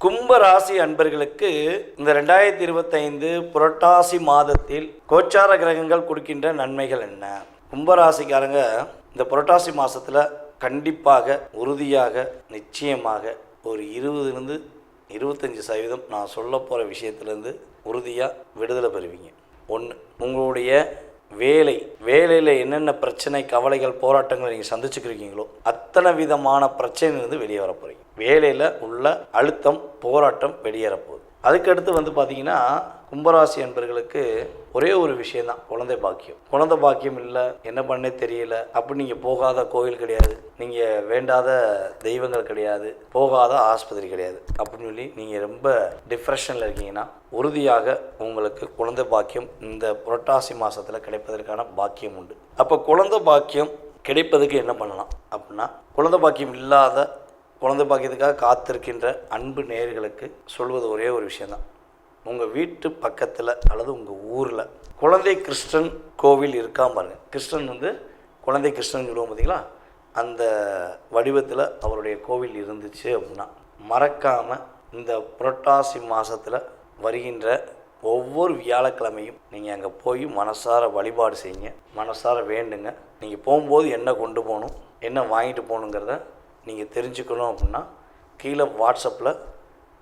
கும்ப ராசி அன்பர்களுக்கு இந்த ரெண்டாயிரத்தி இருபத்தைந்து புரட்டாசி மாதத்தில் கோச்சார கிரகங்கள் கொடுக்கின்ற நன்மைகள் என்ன? கும்பராசிக்காரங்க இந்த புரட்டாசி மாதத்தில் கண்டிப்பாக உறுதியாக நிச்சயமாக ஒரு இருபதுலேருந்து இருபத்தஞ்சி சதவீதம் நான் சொல்ல போகிற விஷயத்துலேருந்து உறுதியாக விடுதலை பெறுவீங்க. ஒன்று உங்களுடைய வேலை வேலையில் என்னென்ன பிரச்சனை கவலைகள் போராட்டங்கள் நீங்கள் சந்திச்சுக்கிறீங்களோ அத்தனை விதமான பிரச்சனையிலிருந்து வெளியே வர போகிறீங்க வேலையில் உள்ள அழுத்தம் போராட்டம் வெளியேற போகுது. அதுக்கடுத்து வந்து பார்த்தீங்கன்னா கும்பராசி என்பர்களுக்கு ஒரே ஒரு விஷயந்தான் குழந்தை பாக்கியம். குழந்தை பாக்கியம் இல்லை என்ன பண்ணே தெரியல அப்படி நீங்கள் போகாத கோயில் கிடையாது நீங்கள் வேண்டாத தெய்வங்கள் கிடையாது போகாத ஆஸ்பத்திரி கிடையாது. அப்படின்னு சொல்லி நீங்கள் ரொம்ப டிப்ரெஷனில் இருக்கீங்கன்னா உறுதியாக உங்களுக்கு குழந்தை பாக்கியம் இந்த புரட்டாசி மாதத்தில் கிடைப்பதற்கான பாக்கியம் உண்டு. அப்போ குழந்தை பாக்கியம் கிடைப்பதுக்கு என்ன பண்ணலாம்? அப்படின்னா குழந்தை பாக்கியம் இல்லாத குழந்தை பாக்கியத்துக்காக காத்திருக்கின்ற அன்பு நேர்களுக்கு சொல்வது ஒரே ஒரு விஷயந்தான் உங்கள் வீட்டு பக்கத்தில் அல்லது உங்கள் ஊரில் குழந்தை கிருஷ்ணன் கோவில் இருக்கா பாருங்க. கிருஷ்ணன் வந்து குழந்தை கிருஷ்ணன் சொல்லுவோம் பார்த்தீங்களா அந்த வடிவத்தில் அவருடைய கோவில் இருந்துச்சு அப்படின்னா மறக்காமல் இந்த புரட்டாசி மாதத்தில் வருகின்ற ஒவ்வொரு வியாழக்கிழமையும் நீங்கள் அங்கே போய் மனசார வழிபாடு செய்யுங்க. மனசார வேண்டுங்க. நீங்கள் போகும்போது என்ன கொண்டு போகணும் என்ன வாங்கிட்டு போகணுங்கிறத நீங்கள் தெரிஞ்சுக்கணும் அப்படின்னா கீழே வாட்ஸ்அப்பில்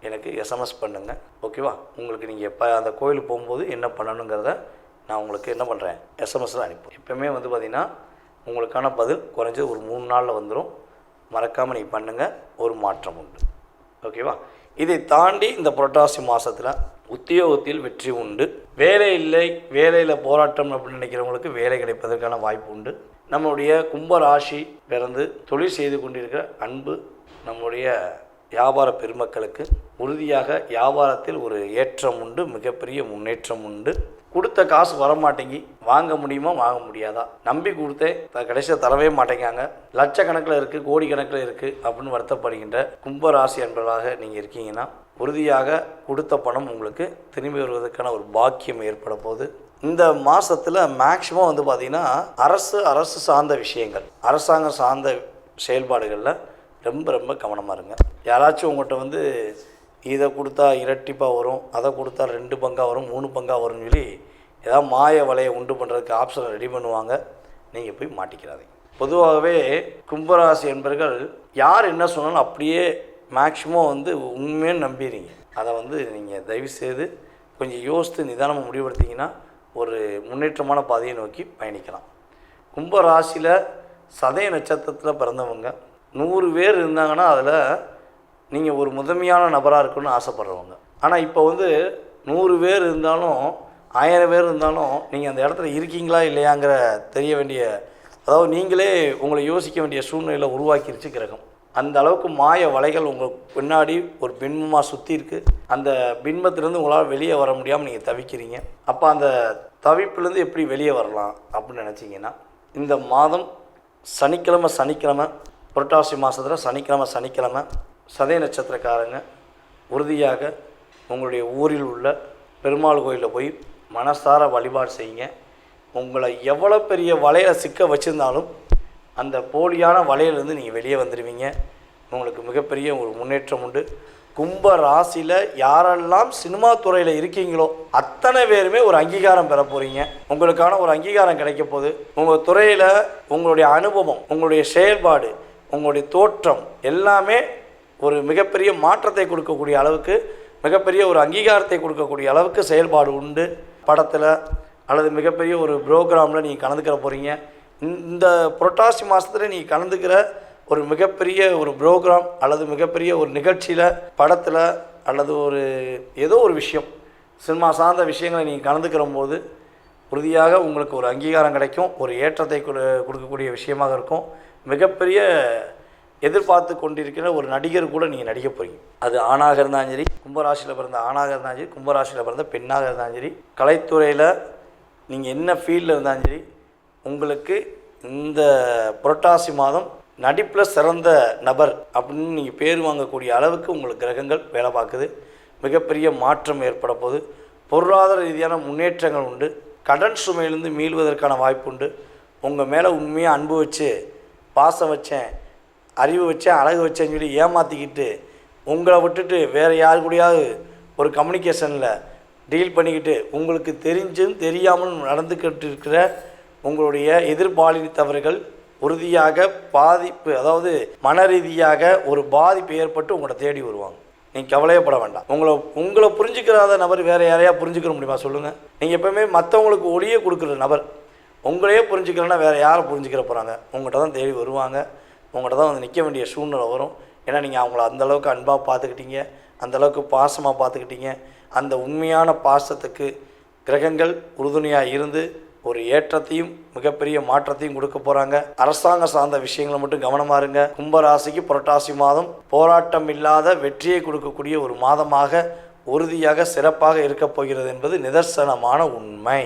எனக்கு எஸ்எம்எஸ் பண்ணுங்கள் ஓகேவா? உங்களுக்கு நீங்கள் எப்போ அந்த கோயிலுக்கு போகும்போது என்ன பண்ணணுங்கிறத நான் உங்களுக்கு என்ன பண்ணுறேன் எஸ்எம்எஸில் அனுப்புவேன் எப்போவுமே வந்து பார்த்திங்கன்னா உங்களுக்கான பதில் குறைஞ்சது ஒரு மூணு நாளில் வந்துடும் மறக்காமல் நீங்கள் பண்ணுங்கள் ஒரு மாற்றம் உண்டு. ஓகேவா? இதை தாண்டி இந்த புரட்டாசி மாதத்தில் உத்தியோகத்தில் வெற்றி உண்டு. வேலை இல்லை வேலையில் போராட்டம் அப்படின்னு நினைக்கிறவங்களுக்கு வேலை கிடைப்பதற்கான வாய்ப்பு உண்டு. நம்முடைய கும்பராசி பிறந்து தொழில் செய்து கொண்டிருக்கிற அன்பு நம்முடைய வியாபார பெருமக்களுக்கு உறுதியாக வியாபாரத்தில் ஒரு ஏற்றம் உண்டு மிகப்பெரிய முன்னேற்றம் உண்டு. கொடுத்த காசு வர மாட்டேங்கி வாங்க முடியுமா வாங்க முடியாதா? நம்பி கொடுத்தேன் கடைசியாக தரவே மாட்டேங்காங்க. லட்சக்கணக்கில் இருக்குது கோடிக்கணக்கில் இருக்குது அப்படின்னு வருத்தப்படுகின்ற கும்பராசி என்பதாக நீங்கள் இருக்கீங்கன்னா உறுதியாக கொடுத்த பணம் உங்களுக்கு திரும்பி வருவதற்கான ஒரு பாக்கியம் ஏற்பட போகுது. இந்த மாதத்தில் மேக்சிமம் வந்து பார்த்திங்கன்னா அரசு அரசு சார்ந்த விஷயங்கள் அரசாங்கம் சார்ந்த செயல்பாடுகளில் ரொம்ப ரொம்ப கவனமாக இருங்க. யாராச்சும் உங்கள்கிட்ட வந்து இதை கொடுத்தா இரட்டிப்பாக வரும் அதை கொடுத்தா ரெண்டு பங்காக வரும் மூணு பங்காக வரும்னு சொல்லி ஏதாவது மாய வலையை உண்டு பண்ணுறதுக்கு ஆப்ஷனை ரெடி பண்ணுவாங்க நீங்கள் போய் மாட்டிக்கிறாதீங்க. பொதுவாகவே கும்பராசி என்பர்கள் யார் என்ன சொன்னாலும் அப்படியே மேக்சிமம் வந்து உண்மைன்னு நம்பிடுறீங்க அதை வந்து நீங்கள் தயவுசெய்து கொஞ்சம் யோசித்து நிதானமாக முடிவெடுத்தீங்கன்னா ஒரு முன்னேற்றமான பாதையை நோக்கி பயணிக்கலாம். கும்ப ராசியில் சதய நட்சத்திரத்தில் பிறந்தவங்க நூறு பேர் இருந்தாங்கன்னா அதில் நீங்கள் ஒரு முதன்மையான நபராக இருக்கணும்னு ஆசைப்படுறவங்க. ஆனால் இப்போ வந்து நூறு பேர் இருந்தாலும் ஆயிரம் பேர் இருந்தாலும் நீங்கள் அந்த இடத்துல இருக்கீங்களா இல்லையாங்கிற தெரிய வேண்டிய அதாவது நீங்களே உங்களை யோசிக்க வேண்டிய சூழ்நிலையில் உருவாக்கிருச்சு கிரகம். அந்த அளவுக்கு மாய வலைகள் உங்களுக்கு பின்னாடி ஒரு பின்பமாக சுற்றி இருக்குது அந்த பின்பத்திலேருந்து உங்களால் வெளியே வர முடியாமல் நீங்கள் தவிக்கிறீங்க. அப்போ அந்த தவிப்புலேருந்து எப்படி வெளியே வரலாம் அப்படின்னு நினச்சிங்கன்னா இந்த மாதம் சனிக்கிழமை சனிக்கிழமை புரட்டாசி மாதத்தில் சனிக்கிழமை சனிக்கிழமை சதய நட்சத்திரக்காரங்க உறுதியாக உங்களுடைய ஊரில் உள்ள பெருமாள் கோயிலில் போய் மனசார வழிபாடு செய்யுங்க. உங்களை எவ்வளோ பெரிய வலையில் சிக்க வச்சுருந்தாலும் அந்த போலியான வலையிலேருந்து நீங்கள் வெளியே வந்துடுவீங்க உங்களுக்கு மிகப்பெரிய ஒரு முன்னேற்றம் உண்டு. கும்ப ராசியில் யாரெல்லாம் சினிமா துறையில் இருக்கீங்களோ அத்தனை பேருமே ஒரு அங்கீகாரம் பெற போகிறீங்க உங்களுக்கான ஒரு அங்கீகாரம் கிடைக்க போகுது. உங்கள் துறையில் உங்களுடைய அனுபவம் உங்களுடைய செயல்பாடு உங்களுடைய தோற்றம் எல்லாமே ஒரு மிகப்பெரிய மாற்றத்தை கொடுக்கக்கூடிய அளவுக்கு மிகப்பெரிய ஒரு அங்கீகாரத்தை கொடுக்கக்கூடிய அளவுக்கு செயல்பாடு உண்டு. படத்தில் அல்லது மிகப்பெரிய ஒரு ப்ரோக்ராமில் நீங்கள் கலந்துக்கிற போகிறீங்க இந்த புரட்டாசி மாதத்தில் நீங்கள் கலந்துக்கிற ஒரு மிகப்பெரிய ஒரு ப்ரோக்ராம் அல்லது மிகப்பெரிய ஒரு நிகழ்ச்சியில் படத்தில் அல்லது ஒரு ஏதோ ஒரு விஷயம் சினிமா சார்ந்த விஷயங்களை நீங்கள் கலந்துக்கிற போது உறுதியாக உங்களுக்கு ஒரு அங்கீகாரம் கிடைக்கும் ஒரு ஏற்றத்தை கொடுக்கக்கூடிய விஷயமாக இருக்கும். மிகப்பெரிய எதிர்பார்த்து கொண்டிருக்கிற ஒரு நடிகர் கூட நீங்கள் நடிக்க போகிறீங்க அது ஆணாக இருந்தாலும் சரி கும்பராசியில் பிறந்த ஆணாக இருந்தாலும் சரி கும்பராசியில் பிறந்த பெண்ணாக இருந்தாலும் சரி கலைத்துறையில் நீங்கள் என்ன ஃபீல்டில் இருந்தாலும் சரி உங்களுக்கு இந்த புரட்டாசி மாதம் நடிப்பில் சிறந்த நபர் அப்படின்னு நீங்கள் பேர் வாங்கக்கூடிய அளவுக்கு உங்களுக்கு கிரகங்கள் வேலை பார்க்குது. மிகப்பெரிய மாற்றம் ஏற்பட போகுது. பொருளாதார ரீதியான முன்னேற்றங்கள் உண்டு. கடன் சுமையிலிருந்து மீள்வதற்கான வாய்ப்பு உண்டு. உங்கள் மேலே உண்மையாக அன்பு வச்சு பாசம் வச்சேன் அறிவு வச்சேன் அழகு வச்சேன்னு சொல்லி ஏமாற்றிக்கிட்டு உங்களை விட்டுட்டு வேறு யாரு கூடயாவது ஒரு கம்யூனிகேஷனில் டீல் பண்ணிக்கிட்டு உங்களுக்கு தெரிஞ்சும் தெரியாமலும் நடந்துக்கிட்டு இருக்கிற உங்களுடைய எதிர்பாலித்தவர்கள் உறுதியாக பாதிப்பு அதாவது மன ரீதியாக ஒரு பாதிப்பு ஏற்பட்டு உங்களை தேடி வருவாங்க. நீங்கள் கவலையப்பட வேண்டாம். உங்களை உங்களை புரிஞ்சுக்கிறாத நபர் வேறு யாரையா புரிஞ்சுக்கிற முடியுமா சொல்லுங்கள் நீங்கள் எப்போவுமே மற்றவங்களுக்கு ஒளியே கொடுக்குற நபர் உங்களையே புரிஞ்சுக்கிறேன்னா வேறு யாரை புரிஞ்சுக்கிற போகிறாங்க உங்கள்கிட்ட தான் தேடி வருவாங்க. உங்கள்கிட்ட தான் வந்து நிற்க வேண்டிய சூழ்நிலை வரும். ஏன்னா நீங்கள் அவங்கள அந்தளவுக்கு அன்பாக பார்த்துக்கிட்டீங்க. அந்தளவுக்கு பாசமாக பார்த்துக்கிட்டீங்க. அந்த உண்மையான பாசத்துக்கு கிரகங்கள் உறுதுணையாக இருந்து ஒரு ஏற்றத்தையும் மிகப்பெரிய மாற்றத்தையும் கொடுக்க போகிறாங்க அரசாங்க சார்ந்த விஷயங்களை மட்டும் கவனமாக இருங்க. கும்பராசிக்கு புரட்டாசி மாதம் போராட்டம் இல்லாத வெற்றியை கொடுக்கக்கூடிய ஒரு மாதமாக உறுதியாக சிறப்பாக இருக்கப் போகிறது என்பது நிதர்சனமான உண்மை.